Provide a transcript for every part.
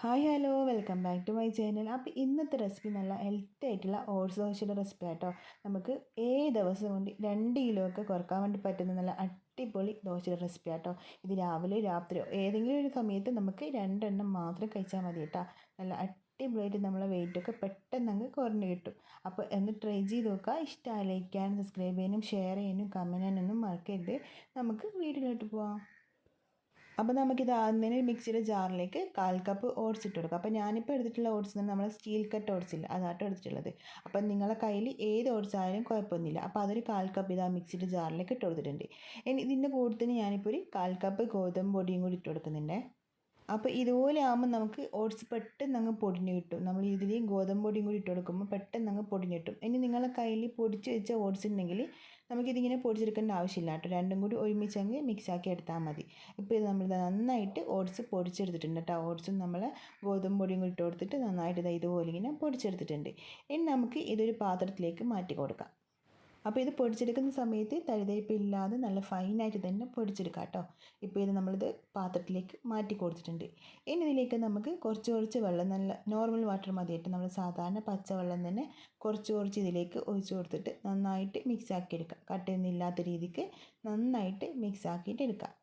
Hi hello welcome back to my channel. അപ്പോൾ ഇന്നത്തെ recipe നല്ല ഹെൽത്തി ആയിട്ടുള്ള ഓട്സ് ദോശയുടെ റെസിപ്പി ആട്ടോ നമുക്ക് ഏഴ് ദിവസം കൊണ്ട് രണ്ട് കിലോ ഒക്കെ കുറയ്ക്കാൻ വേണ്ടി പറ്റുന്ന നല്ല അടിപൊളി ദോശയുടെ റെസിപ്പി ആട്ടോ ഇത് രാവിലെ രാത്രിയോ ഏതെങ്കിലും ഒരു സമയത്ത് നമുക്ക് രണ്ടെണ്ണം മാത്രം കഴിച്ചാൽ മതി കേട്ടോ നല്ല അടിപൊളിയായിട്ട് നമ്മളെ വെയിറ്റൊക്കെ പെട്ടെന്ന് അങ്ങ് കുറഞ്ഞ് കിട്ടും. അപ്പോൾ ഒന്ന് ട്രൈ ചെയ്ത് നോക്കുക ഇഷ്ടമായി ലൈക്ക് ചെയ്യാനും സബ്സ്ക്രൈബ് ചെയ്യാനും ഷെയർ ചെയ്യാനും കമന്റ് ചെയ്യാനൊന്നും മറക്കരുത്. നമുക്ക് വീഡിയോയിലോട്ട് പോവാം. അപ്പോൾ നമുക്കിത് ആദ്യം മിക്സിയുടെ ജാറിലേക്ക് കാൽ കപ്പ് ഓട്സ് ഇട്ട് കൊടുക്കുക അപ്പോൾ ഞാനിപ്പോൾ എടുത്തിട്ടുള്ള ഓട്സ് എന്ന് നമ്മൾ സ്റ്റീൽ കട്ട് ഓട്സ് ഇല്ല അതാട്ടോ എടുത്തിട്ടുള്ളത്. അപ്പം നിങ്ങളുടെ കയ്യിൽ ഏത് ഓട്സ് ആയാലും കുഴപ്പമൊന്നുമില്ല. അപ്പോൾ അതൊരു കാൽ കപ്പ് ഇത് ഇതാ മിക്സിയുടെ ജാറിലേക്ക് ഇട്ട് കൊടുത്തിട്ടുണ്ട്. ഇനി ഇതിന്റെ കൂടുതൽ ഞാനിപ്പോൾ ഒരു കാൽ കപ്പ് ഗോതമ്പ് പൊടിയും കൂടി ഇട്ട് കൊടുക്കുന്നുണ്ട്. അപ്പോൾ ഇതുപോലെ ആകുമ്പോൾ നമുക്ക് ഓട്സ് പെട്ടെന്ന് അങ്ങ് പൊടിഞ്ഞ് കിട്ടും. നമ്മൾ ഇതിൽ ഗോതമ്പ് പൊടിയും കൂടി ഇട്ട് കൊടുക്കുമ്പോൾ പെട്ടെന്ന് അങ്ങ് പൊടിഞ്ഞ് കിട്ടും. ഇനി നിങ്ങളെ കയ്യിൽ പൊടിച്ച് വെച്ച ഓട്സ് ഉണ്ടെങ്കിൽ നമുക്കിതിങ്ങനെ പൊടിച്ചെടുക്കേണ്ട ആവശ്യമില്ല കേട്ടോ. രണ്ടും കൂടി ഒരുമിച്ച് അങ്ങ് മിക്സാക്കി എടുത്താൽ മതി. ഇപ്പോൾ ഇത് നമ്മൾ നന്നായിട്ട് ഓട്സ് പൊടിച്ചെടുത്തിട്ടുണ്ട് കേട്ടോ. ഓട്സും നമ്മൾ ഗോതമ്പ് പൊടിയും കൂടി ഇട്ട് കൊടുത്തിട്ട് നന്നായിട്ട് ഇതുപോലെ ഇങ്ങനെ പൊടിച്ചെടുത്തിട്ടുണ്ട്. ഇനി നമുക്ക് ഇതൊരു പാത്രത്തിലേക്ക് മാറ്റി കൊടുക്കാം. അപ്പോൾ ഇത് പൊടിച്ചെടുക്കുന്ന സമയത്ത് തഴുതേപ്പില്ലാതെ നല്ല ഫൈനായിട്ട് തന്നെ പൊടിച്ചെടുക്കാം കേട്ടോ. ഇപ്പോൾ ഇത് നമ്മളിത് പാത്രത്തിലേക്ക് മാറ്റി കൊടുത്തിട്ടുണ്ട്. ഇനി ഇതിലേക്ക് നമുക്ക് കുറച്ച് കുറച്ച് വെള്ളം നല്ല നോർമൽ വാട്ടർ മതിയായിട്ട് നമ്മൾ സാധാരണ പച്ചവെള്ളം തന്നെ കുറച്ച് കുറച്ച് ഇതിലേക്ക് ഒഴിച്ചു കൊടുത്തിട്ട് നന്നായിട്ട് മിക്സ് ആക്കി എടുക്കാം കട്ടയൊന്നും രീതിക്ക് നന്നായിട്ട് മിക്സ് ആക്കിയിട്ട് എടുക്കാം.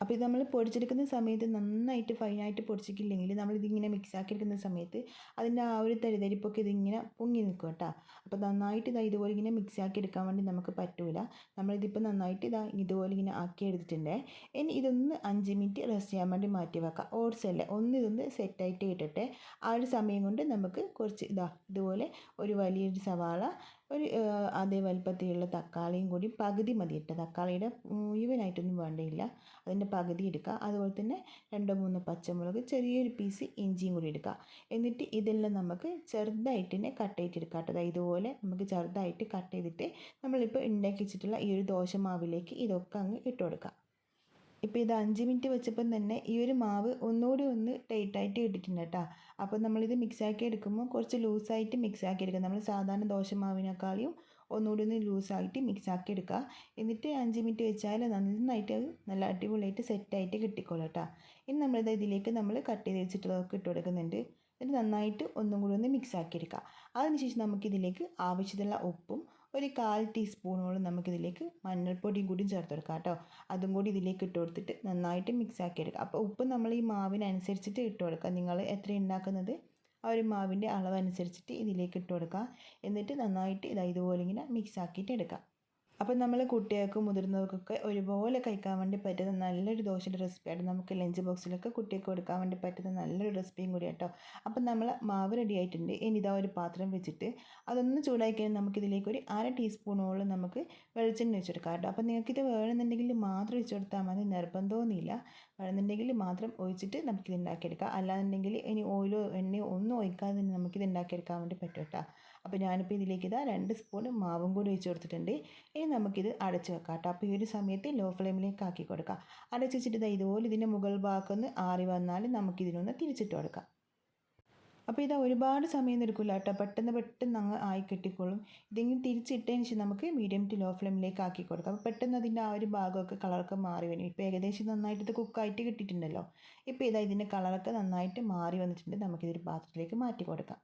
അപ്പോൾ ഇത് നമ്മൾ പൊടിച്ചെടുക്കുന്ന സമയത്ത് നന്നായിട്ട് ഫൈനായിട്ട് പൊടിച്ചിട്ടില്ലെങ്കിൽ നമ്മളിതിങ്ങനെ മിക്സ് എടുക്കുന്ന സമയത്ത് അതിന്റെ ആ ഒരു തരിതരിപ്പൊക്കെ ഇതിങ്ങനെ പൊങ്ങി നിൽക്കും കേട്ടോ. അപ്പോൾ നന്നായിട്ട് ഇതാ ഇതുപോലെ ഇങ്ങനെ മിക്സ് ആക്കി എടുക്കാൻ വേണ്ടി നമുക്ക് പറ്റൂല. നമ്മളിതിപ്പോൾ നന്നായിട്ട് ഇതാ ഇതുപോലെ ഇങ്ങനെ ആക്കി എടുത്തിട്ടുണ്ട് ഇനി ഇതൊന്ന് അഞ്ച് മിനിറ്റ് റെസ്റ്റ് ചെയ്യാൻ വേണ്ടി മാറ്റി വെക്കാം. ഓട്സ് അല്ലേ? ഒന്ന് ഇതൊന്ന് സെറ്റായിട്ട് ഇട്ടിട്ട് ആ ഒരു സമയം കൊണ്ട് നമുക്ക് കുറച്ച് ഇതാ ഇതുപോലെ ഒരു വലിയൊരു സവാള ഒരു അതേ വലുപ്പത്തിലുള്ള തക്കാളിയും കൂടി പകുതി മതി ഇട്ട തക്കാളിയുടെ മുഴുവനായിട്ടൊന്നും വേണ്ടയില്ല. അതിന്റെ പകുതി എടുക്കുക. അതുപോലെ തന്നെ രണ്ടോ മൂന്നോ പച്ചമുളക് ചെറിയൊരു പീസ് ഇഞ്ചിയും കൂടി എടുക്കുക. എന്നിട്ട് ഇതെല്ലാം നമുക്ക് ചെറുതായിട്ട് തന്നെ കട്ട് ചെയ്തെടുക്കാം കേട്ടോ. ഇതുപോലെ നമുക്ക് ചെറുതായിട്ട് കട്ട് ചെയ്തിട്ട് നമ്മളിപ്പോൾ ഉണ്ടാക്കി വെച്ചിട്ടുള്ള ഈ ഒരു ദോശമാവിലേക്ക് ഇതൊക്കെ അങ്ങ് ഇട്ട് ഇപ്പോൾ ഇത് അഞ്ച് മിനിറ്റ് വെച്ചപ്പം തന്നെ ഈ ഒരു മാവ് ഒന്നുകൂടി ഒന്ന് ടൈറ്റായിട്ട് ഇട്ടിട്ടുണ്ട് കേട്ടോ. അപ്പോൾ നമ്മളിത് മിക്സാക്കി എടുക്കുമ്പോൾ കുറച്ച് ലൂസായിട്ട് മിക്സാക്കി എടുക്കുക. നമ്മൾ സാധാരണ ദോശമാവിനേക്കാളും ഒന്നുകൂടി ഒന്ന് ലൂസായിട്ട് മിക്സാക്കി എടുക്കുക. എന്നിട്ട് അഞ്ച് മിനിറ്റ് വെച്ചാൽ നന്നായിട്ട് നല്ല അടിപൊളിയായിട്ട് സെറ്റായിട്ട് കിട്ടിക്കോളൂ കേട്ടോ. ഇനി നമ്മളിത് ഇതിലേക്ക് നമ്മൾ കട്ട് ചെയ്ത് വെച്ചിട്ടുള്ളതൊക്കെ ഇട്ട് കൊടുക്കുന്നുണ്ട്. എന്നിട്ട് നന്നായിട്ട് ഒന്നും കൂടി ഒന്ന് മിക്സാക്കി എടുക്കുക. അതിനുശേഷം നമുക്കിതിലേക്ക് ആവശ്യത്തിനുള്ള ഉപ്പും ഒരു കാൽ ടീസ്പൂണോളം നമുക്കിതിലേക്ക് മഞ്ഞൾപ്പൊടിയും കൂടി ചേർത്ത് കൊടുക്കാം കേട്ടോ. അതും കൂടി ഇതിലേക്ക് ഇട്ട് കൊടുത്തിട്ട് നന്നായിട്ട് മിക്സ് ആക്കി എടുക്കുക അപ്പോൾ ഉപ്പ് നമ്മൾ ഈ മാവിനനുസരിച്ചിട്ട് ഇട്ട് കൊടുക്കുക നിങ്ങൾ എത്ര ഉണ്ടാക്കുന്നത് ആ ഒരു മാവിന്റെ അളവനുസരിച്ചിട്ട് ഇതിലേക്ക് ഇട്ട് കൊടുക്കുക എന്നിട്ട് നന്നായിട്ട് ഇതാ ഇതുപോലെ ഇങ്ങനെ മിക്സ് ആക്കിയിട്ട് എടുക്കുക അപ്പം നമ്മൾ കുട്ടികൾക്കും മുതിർന്നവർക്കൊക്കെ ഒരുപോലെ കഴിക്കാൻ വേണ്ടി പറ്റുന്ന നല്ലൊരു ദോശയുടെ റെസിപ്പിയാണ് നമുക്ക് ലഞ്ച് ബോക്സിലൊക്കെ കുട്ടികൾക്ക് കൊടുക്കാൻ വേണ്ടി പറ്റുന്ന നല്ലൊരു റെസിപ്പിയും കൂടി കേട്ടോ അപ്പം നമ്മൾ മാവ് റെഡി ആയിട്ടുണ്ട്. ഇനി ഇതാ ഒരു പാത്രം വെച്ചിട്ട് അതൊന്ന് ചൂടാക്കി കഴിഞ്ഞാൽ നമുക്കിതിലേക്ക് ഒരു അര ടീസ്പൂണോളം നമുക്ക് വെളിച്ചെണ്ണ വെച്ചെടുക്കാം കേട്ടോ. അപ്പം നിങ്ങൾക്കിത് വേണമെന്നുണ്ടെങ്കിൽ മാത്രം ഒഴിച്ചു കൊടുത്താൽ മതി. നിർബന്ധമൊന്നുമില്ല. വേണമെന്നുണ്ടെങ്കിൽ മാത്രം ഒഴിച്ചിട്ട് നമുക്കിത് ഉണ്ടാക്കിയെടുക്കാം. അല്ലാന്നുണ്ടെങ്കിൽ ഇനി ഓയിലോ എണ്ണയോ ഒന്നും ഒഴിക്കാതെ തന്നെ നമുക്കിത് ഉണ്ടാക്കിയെടുക്കാൻ വേണ്ടി പറ്റും കേട്ടോ. അപ്പോൾ ഞാനിപ്പോൾ ഇതിലേക്ക് ഇതാ രണ്ട് സ്പൂൺ മാവും കൂടി ഒഴിച്ചു കൊടുത്തിട്ടുണ്ട്. ഇനി നമുക്കിത് അടച്ച് വെക്കാം കേട്ടോ. അപ്പോൾ ഈ ഒരു സമയത്ത് ലോ ഫ്ലെയിമിലേക്ക് ആക്കി കൊടുക്കാം. അടച്ച് വെച്ചിട്ട് ഇതുപോലെ ഇതിന്റെ മുകൾ ഭാഗത്തുനിന്ന് ആറി വന്നാൽ നമുക്കിതിനൊന്ന് തിരിച്ചിട്ട് കൊടുക്കാം. അപ്പോൾ ഇതാ ഒരുപാട് സമയം എടുക്കില്ല കേട്ടോ. പെട്ടെന്ന് പെട്ടെന്ന് അങ്ങ് ആയി കെട്ടിക്കോളും. ഇതെങ്കിലും തിരിച്ചിട്ടതിന് ശേഷം നമുക്ക് മീഡിയം ടു ലോ ഫ്ലെയിമിലേക്ക് ആക്കി കൊടുക്കാം. അപ്പോൾ പെട്ടെന്ന് അതിന്റെ ആ ഒരു ഭാഗമൊക്കെ കളറൊക്കെ മാറി വരും. ഇപ്പോൾ ഏകദേശം നന്നായിട്ട് ഇത് കുക്കായിട്ട് കിട്ടിയിട്ടുണ്ടല്ലോ. ഇപ്പോൾ ഇതാ ഇതിന്റെ കളറൊക്കെ നന്നായിട്ട് മാറി വന്നിട്ടുണ്ട്. നമുക്കിതൊരു പാത്രത്തിലേക്ക് മാറ്റി കൊടുക്കാം.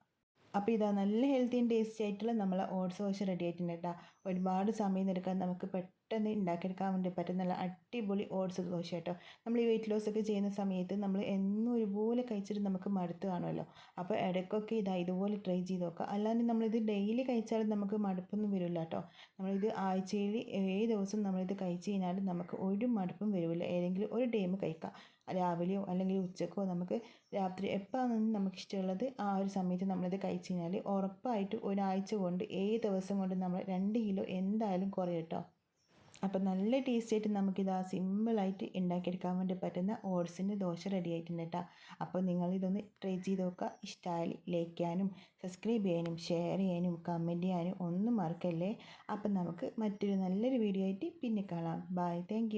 അപ്പോൾ ഇതാ നല്ല ഹെൽത്തി ആൻഡ് ടേസ്റ്റി ആയിട്ടുള്ള നമ്മളെ ഓട്സ് ദോശ റെഡി ആയിട്ടുണ്ട് കേട്ടോ. ഒരുപാട് സമയം എടുക്കാൻ നമുക്ക് പെട്ടെന്ന് ഉണ്ടാക്കിയെടുക്കാൻ വേണ്ടി പറ്റുന്ന നല്ല അടിപൊളി ഓട്സ് ദോശ കേട്ടോ നമ്മൾ ഈ വെയിറ്റ് ലോസ് ഒക്കെ ചെയ്യുന്ന സമയത്ത് നമ്മൾ എന്നും ഒരുപോലെ കഴിച്ചിട്ട് നമുക്ക് മടുത്ത് കാണുമല്ലോ അപ്പോൾ ഇടയ്ക്കൊക്കെ ഇതാ ഇതുപോലെ ട്രൈ ചെയ്ത് നോക്കുക. അല്ലാണ്ട് നമ്മളിത് ഡെയിലി കഴിച്ചാലും നമുക്ക് മടുപ്പൊന്നും വരില്ല കേട്ടോ നമ്മളിത് ആഴ്ചയിൽ ഏഴ് ദിവസം നമ്മളിത് കഴിച്ച് കഴിഞ്ഞാലും നമുക്ക് ഒരു മടുപ്പും വരില്ല. ഏതെങ്കിലും ഒരു ടൈം കഴിക്കാം. രാവിലെയോ അല്ലെങ്കിൽ ഉച്ചക്കോ നമുക്ക് രാത്രി എപ്പോഴാണ് നമുക്ക് ഇഷ്ടമുള്ളത് ആ ഒരു സമയത്ത് നമ്മളിത് കഴിച്ച് കഴിഞ്ഞാൽ ഉറപ്പായിട്ട് ഒരാഴ്ച കൊണ്ട് ഏഴ് ദിവസം കൊണ്ട് നമ്മൾ രണ്ട് കിലോ എന്തായാലും കുറയും കേട്ടോ അപ്പം നല്ല ടേസ്റ്റ് ആയിട്ട് നമുക്കിത് ആ സിമ്പിളായിട്ട് ഉണ്ടാക്കിയെടുക്കാൻ വേണ്ടി പറ്റുന്ന ഓട്സിന്റെ ദോശ റെഡി ആയിട്ടുണ്ട് കേട്ടോ അപ്പോൾ നിങ്ങളിതൊന്ന് ട്രൈ ചെയ്ത് നോക്കുക ഇഷ്ടമായി ലൈക്ക് ചെയ്യാനും സബ്സ്ക്രൈബ് ചെയ്യാനും ഷെയർ ചെയ്യാനും കമന്റ് ചെയ്യാനും ഒന്നും മറക്കല്ലേ? അപ്പം നമുക്ക് മറ്റൊരു നല്ലൊരു വീഡിയോ ആയിട്ട് പിന്നെ കാണാം. Bye thank